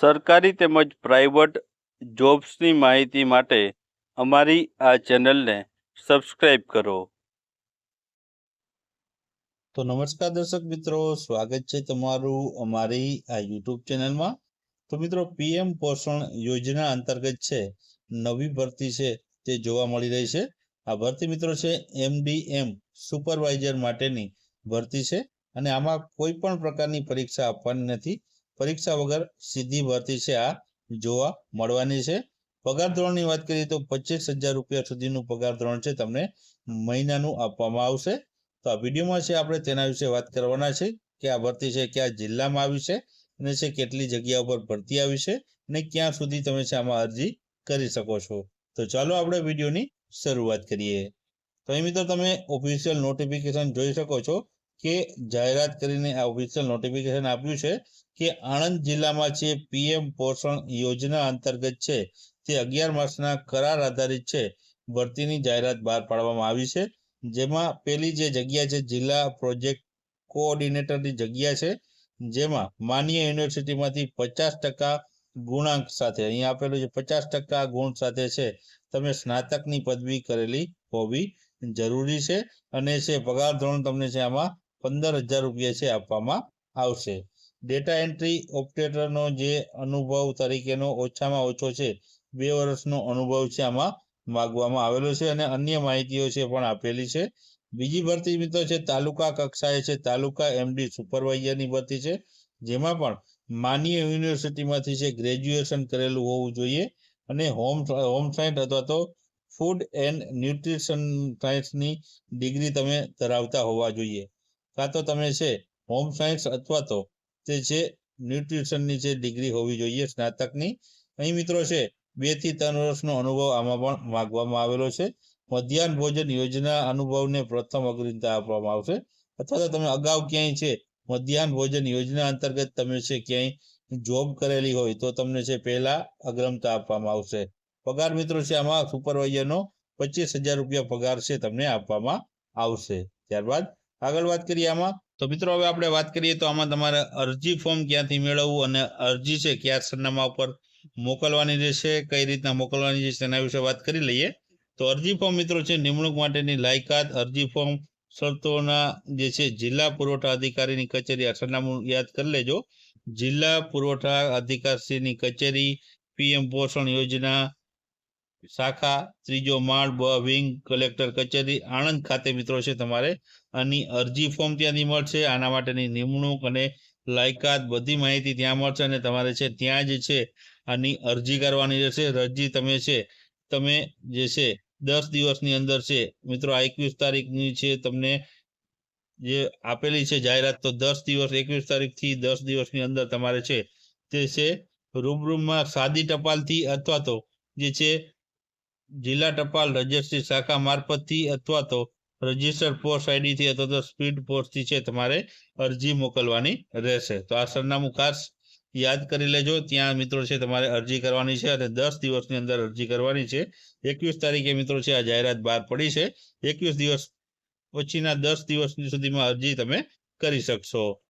સરકારી તેમજ પ્રાઇવેટ જોબ્સની માહિતી માટે અમારી આ ચેનલને સબસ્ક્રાઇબ કરો. તો નમસ્કાર દર્શક મિત્રો, સ્વાગત છે તમારું અમારી આ યુટ્યુબ ચેનલમાં. તો મિત્રો, પીએમ પોષણ યોજના અંતર્ગત છે, નવી ભરતી છે, તે જોવા મળી રહી છે. આ ભરતી મિત્રો છે, એમડીએમ સુપરવાઇઝર માટેની ભરતી છે અને આમાં કોઈ પણ પ્રકારની પરીક્ષા આપવાની નથી. પરીક્ષા વગર સીધી ભરતી છે આ જોવા મળવાની છે. પગાર ધોરણની વાત કરીએ તો પચીસ હજાર રૂપિયા સુધીનું પગાર ધોરણ છે તમને મહિનાનું આપવામાં આવશે. તો આ વિડીયોમાં છે આપણે તેના વિશે વાત કરવાના છે કે આ ભરતી છે કયા જિલ્લામાં આવી છે અને છે કેટલી જગ્યા ઉપર ભરતી આવી છે અને ક્યાં સુધી તમે છે આમાં અરજી કરી શકો છો. તો ચાલો આપણે વિડીયોની શરૂઆત કરીએ. તો અહીં મિત્રો તમે ઓફિશિયલ નોટિફિકેશન જોઈ શકો છો કે જાહેરાત કરીને આ ઓફિશિયલ નોટિફિકેશન આપ્યું છે કે આણંદ જિલ્લામાં છે પીએમ પોષણ યોજના અંતર્ગત છે તે અગિયાર માસના કરાર આધારિત છે. ભરતીની જાહેરાત બહાર પાડવામાં આવી છે. જેમાં પેલી જે જગ્યા છે જિલ્લા પ્રોજેક્ટ કોઓર્ડિનેટરની જગ્યા છે. જેમાં માન્ય યુનિવર્સિટીમાંથી પચાસ ટકા ગુણાંક સાથે, અહીંયા આપેલું છે પચાસ ટકા ગુણ સાથે છે. તમે સ્નાતકની પદવી કરેલી હોવી જરૂરી છે અને છે પગાર ધોરણ તમને છે આમાં પંદર હજાર રૂપિયા છે આપવામાં આવશે. ડેટા એન્ટ્રી ઓપરેટરનો જે અનુભવ તરીકેનો ઓછામાં ઓછો છે, બે વર્ષનો અનુભવ છે આમાં માગવામાં આવેલો છે અને અન્ય માહિતીઓ છે પણ આપેલી છે. બીજી ભરતી મિત્રો છે, તાલુકા કક્ષાએ છે, તાલુકા એમડી સુપરવાઇઝરની ભરતી છે, જેમાં પણ માન્ય યુનિવર્સિટીમાંથી છે ગ્રેજ્યુએશન કરેલું હોવું જોઈએ અને હોમ હોમ સાયન્સ અથવા તો ફૂડ એન્ડ ન્યુટ્રિશન સાયન્સની ડિગ્રી તમે ધરાવતા હોવા જોઈએ. કાં તો તમે છે હોમ સાયન્સ અથવા તો તે છે ન્યુટ્રિશનની જે ડિગ્રી હોવી જોઈએ સ્નાતકની. અહીં મિત્રો છે બેથી ત્રણ વર્ષનો અનુભવ આમાં પણ માગવામાં આવેલો છે. મધ્યાહન ભોજન યોજના અનુભવને પ્રથમ અગ્રતા આપવામાં આવશે. અથવા તો તમે અગાઉ ક્યાંય છે મધ્યાહન ભોજન યોજના અંતર્ગત તમે છે ક્યાંય જોબ કરેલી હોય તો તમને છે પહેલા અગ્રમતા આપવામાં આવશે. પગાર મિત્રો છે આમાં સુપરવાઇઝરનો પચીસ હજાર રૂપિયા પગાર છે તમને આપવામાં આવશે. ત્યારબાદ આગળ વાત કરીએ આમાં. તો મિત્રો, હવે આપણે વાત કરીએ તો આમાં તમારે અરજી ફોર્મ ક્યાંથી મેળવવું અને અરજી છે કયા સરનામા ઉપર મોકલવાની રહેશે કઈ રીતના મોકલવાની છે, તેના વિશે વાત કરી લઈએ. તો અરજી ફોર્મ મિત્રો છે, નિમણૂક માટેની લાયકાત. અરજી ફોર્મ શરતોના જે છે, જિલ્લા પુરવઠા અધિકારીની કચેરી. આ સરનામું યાદ કરી લેજો. જિલ્લા પુરવઠા અધિકારીની કચેરી, પીએમ પોષણ યોજના શાખા, ત્રીજો માળ બ, વિંગ, કલેક્ટર, કચેરી, આણંદ ખાતે મિત્રો છે તમારે. આની અરજી ફોર્મ ત્યાંથી મળશે. આના માટેની નિમણૂક અને લાયકાત બધી માહિતી ત્યાં મળશે અને તમારે છે ત્યાં જ છે આની અરજી કરવાની રહેશે. અરજી તમે છે, તમે જે છે દસ દિવસની અંદર છે, મિત્રો, આ એકવીસ તારીખની છે તમને જે આપેલી છે જાહેરાત, તો દસ દિવસ, એકવીસ તારીખથી દસ દિવસની અંદર તમારે છે તે છે રૂબરૂમાં સાદી ટપાલથી અથવા તો જે છે જિલ્લા ટપાલ રજિસ્ટ્રી શાખા મારફતથી અથવા તો રજિસ્ટર પોસ્ટ આઈડીથી અથવા તો સ્પીડ પોસ્ટથી છે તમારે અરજી મોકલવાની રહેશે. તો આ સરનામું ખાસ યાદ કરી લેજો. ત્યાં મિત્રો છે તમારે અરજી કરવાની છે અને દસ દિવસની અંદર અરજી કરવાની છે. એકવીસ તારીખે મિત્રો છે આ જાહેરાત બહાર પડી છે. એકવીસ દિવસ પછીના દસ દિવસ સુધીમાં અરજી તમે કરી શકશો.